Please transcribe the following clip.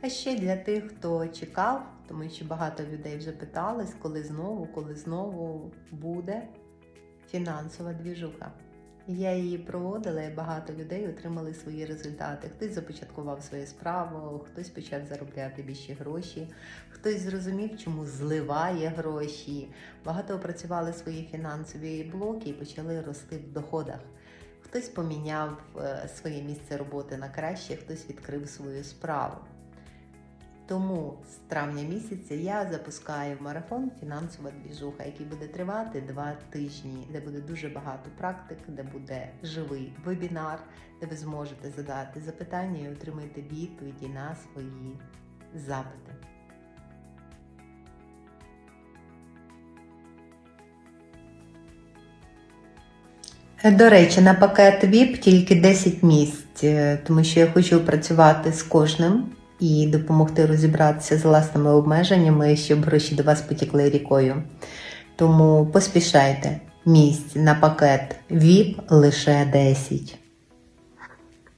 А ще для тих, хто чекав, тому що багато людей вже питались, коли знову, коли знову буде фінансова двіжуха. Я її проводила, і багато людей отримали свої результати. Хтось започаткував свою справу, хтось почав заробляти більші гроші, хтось зрозумів, чому зливає гроші. Багато опрацювали свої фінансові блоки і почали рости в доходах. Хтось поміняв е, своє місце роботи на краще, хтось відкрив свою справу. Тому з травня місяця я запускаю марафон Фінансова двіжуха, який буде тривати два тижні, де буде дуже багато практик, де буде живий вебінар, де ви зможете задати запитання і отримаєте відповіді на свої запити. До речі, на пакет VIP тільки 10 місць, е, тому що я хочу працювати з кожним і допомогти розібратися з власними обмеженнями, щоб гроші до вас потікли рікою. Тому поспішайте. Місць на пакет VIP лише 10.